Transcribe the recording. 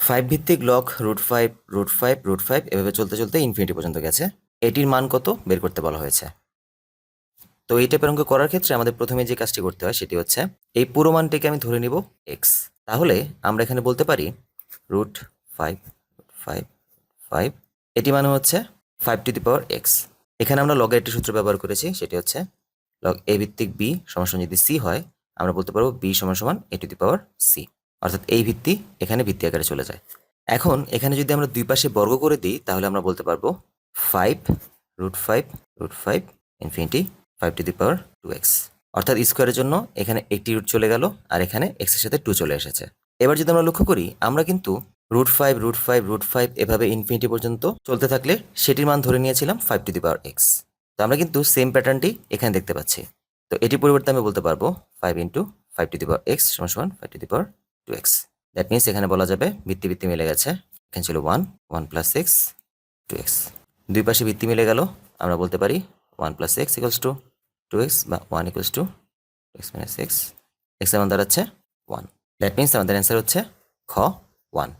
Five ভিত্তিক log root five root five root five এভাবে চলতে চলতে ইনফিনিটি পর্যন্ত গেছে। এটির মান কত? বের করতে বলা হয়েছে। তো এই টাইপের অঙ্ক করার ক্ষেত্রে আমাদের প্রথমে যে কাজটি করতে হয় সেটি হচ্ছে, এই পুরো মানটিকে আমি ধরে নিব এক্স তাহলে আমরা এখানে বলতে পারি রুট ফাইভ ফাইভ ফাইভ এটি মানে হচ্ছে five to the power x এখানে আমরা লগের একটি সূত্র ব্যবহার করেছি, সেটি হচ্ছে লগ এ ভিত্তিক বি সমান যদি সি হয়, আমরা বলতে পারব বি সমান সমান এ টু দি পাওয়ার সি অর্থাৎ এই ভিত্তি এখানে ভিত্তি আকারে চলে যায়। এখন এখানে যদি আমরা দুই পাশে বর্গ করে দিই, তাহলে আমরা বলতে পারব five root five root five infinity five to the power two x অর্থাৎ স্কোয়ারের জন্য এখানে একটি রুট চলে গেল আর এখানে এক্সের সাথে টু চলে এসেছে। এবার যদি আমরা লক্ষ্য করি, আমরা কিন্তু root five root five root five এভাবে ইনফিনিটি পর্যন্ত চলতে থাকলে সেটির মান ধরে নিয়েছিলাম five to the power x তো আমরা কিন্তু সেম প্যাটার্নটি এখানে দেখতে পাচ্ছি। তো এটি পরিবর্তে আমি বলতে পারব five into five to the power x সমান সমান five to the power two x that means এখানে বলা যাবে ভিত্তি ভিত্তি মিলে গেছে। এখানে ছিল one one plus six two x দুই পাশে ভিত্তি মিলে গেল, আমরা বলতে পারি one plus x equals two two x বা one equals two x minus x এক্সের দাঁড়াচ্ছে ওয়ান দ্যাট মিনস আমাদের অ্যান্সার হচ্ছে খ ওয়ান